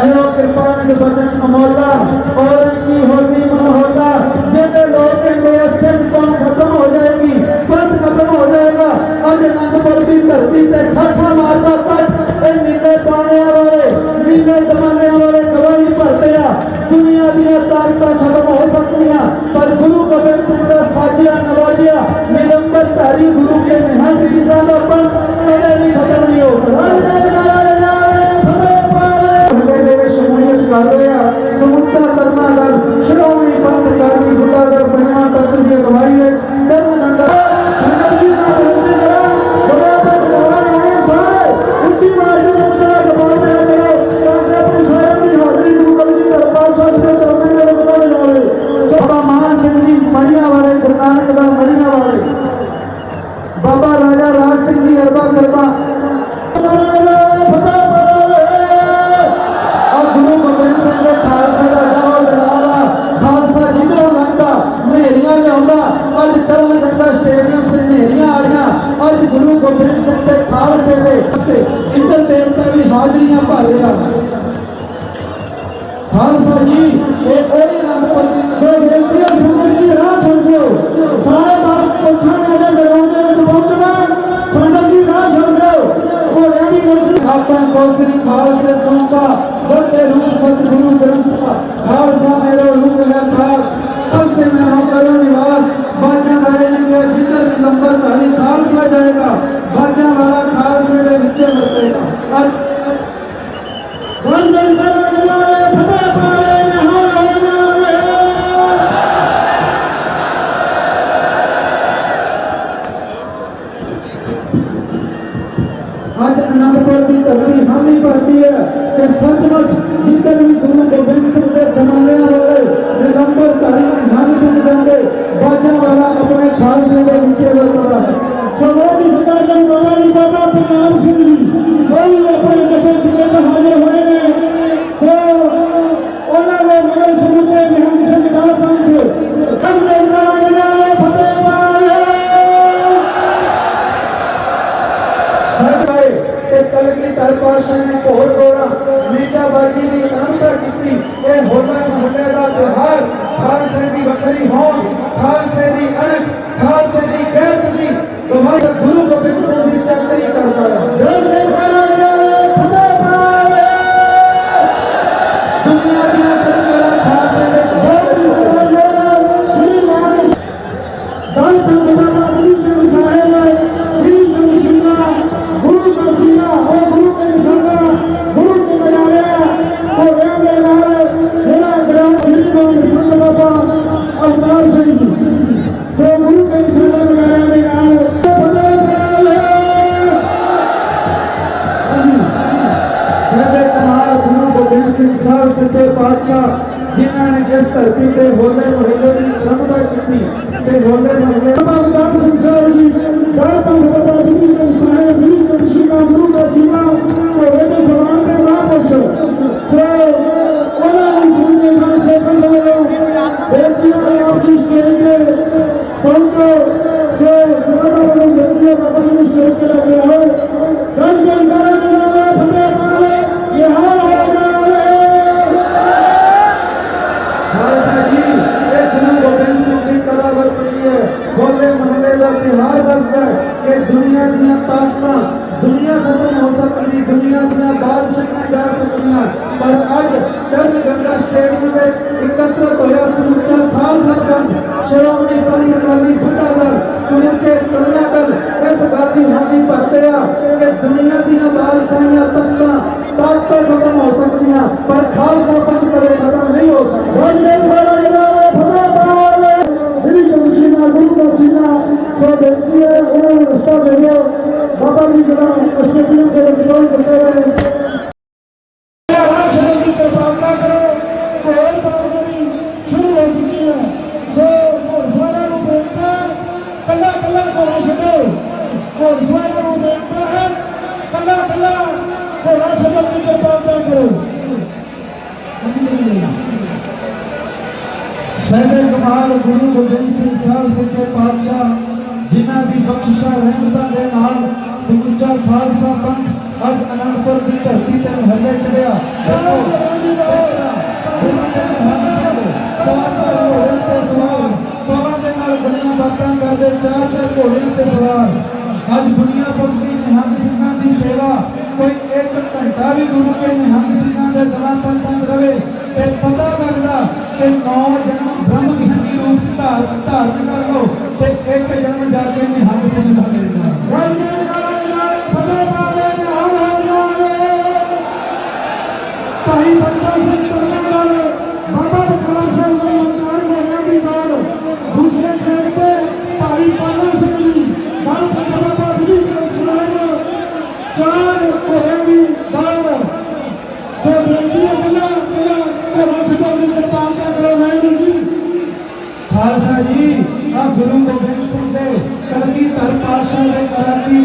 پہلو کرپان بدن مولا اور ان کی ہوتی ہوتا جب لوگ میسر کون ختم ہو جائے گی، بند ختم ہو جائے گا۔ اج نند پر دھرتی تے ختم آتا پت اے نکلے پانے حاضریاں بھر رہا خالصہ جی یہ کوئی رنگ سو بنتی ہے سمجھ کی راہ چھڑ دیو سارے باپ پتھانے دے بلاوندے وچ بوندنا سمجھ کی راہ چھڑ دیو وہ ریڈی ورس آپن کوسری خالصہ سنتا بتے روح ست گرو گرنتھ خالصہ میرے روح ہے خالص پر سے میں ہوں interessante, mas ਤੇ ਕਲਗੀ ਪਾਤਸ਼ਾਹ ਨੇ ਘੋੜ ਘੋੜਾ ਮੀਟਾ ਦੀ ਅਨੰਦਤਾ ਕੀਤੀ। ਇਹ ਹੋਲਾ ਮਹੱਲੇ ਦਾ ਤਿਉਹਾਰ, ਖਾਲਸੇ ਦੀ ਵੱਖਰੀ ਹੋਂਦ, ਖਾਲਸੇ ਦੀ ਅਣਖ। نصیب صاحب سچے بادشاہ جنہوں نے اس دھرتی سے ہولے محلے کی کرمتا کی تے ہولے محلے بابا سنسار جی دار پر بابا دین کے صاحب دین کے شکام بولے محلے کا تہوار دس ہے کہ دنیا دیا طاقت دنیا ختم ہو سکتی، دنیا دیا بادشاہ جا سکتی پر اج چند گنگا اسٹیڈیم میں اکترت ہوا سمچا خالصا پنتھ شرومنی پنج اکالی بھٹا دل سمچے کرونا دل اس گاتی ہاتھی حامی بھرتے کہ دنیا دیا بادشاہیاں طاقت طاقت ختم ہو سکتی پر خالصا پنتھ سیدہ کمال گروہ کو جائی سنسار سکھے پادشاہ جنہ دی بخششہ رحمتہ دے نال سمجھا بھارسہ پنک اج انہر پر دی تہتی تن ہلے چڑیا چار چار گوھرین تے سوار، پاون دے نال دنیا باتاں گا دے، چار چار گوھرین تے سوار۔ اج دنیا پر دی نہاں ਦੀ ਸੇਵਾ ਕੋਈ ਇੱਕ ਘੰਟਾ ਵੀ ਗੁਰੂ ਕੇ ਨਿਹੰਗ ਸਿੰਘਾਂ ਦੇ ਦਰਾਂ ਪੰਤਾਂ ਰਵੇ ਤੇ ਪਤਾ ਲੱਗਦਾ ਕਿ ਨੌ ਜਨਮ ਬ੍ਰਹਮ ਗਿਆਨੀ ਰੂਪ ਚ ਧਾਰਨ ਕਰ ਲੋ ਤੇ ਇੱਕ ਜਨਮ ਜਾ ਕੇ ਨਿਹੰਗ ਸਿੰਘ ਦਾ ਮਿਲਦਾ ਵਰਗੇ ਕਰਾਂ ਨਾਲ ਫਤਿਹ ਪਾਵੇ ਨਿਹਾਲ ਹੋ ਜਾਵੇ ਭਾਈ ਬੰਦਾ ਖਾਲਸਾ ਜੀ ਆ ਗੁਰੂ ਗੋਬਿੰਦ ਸਿੰਘ ਦੇ ਕਲਗੀਧਰ ਪਾਤਸ਼ਾਹ ਦੇ ਕਰਾਤੀ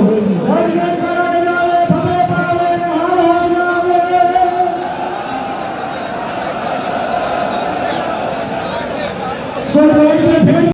comigo.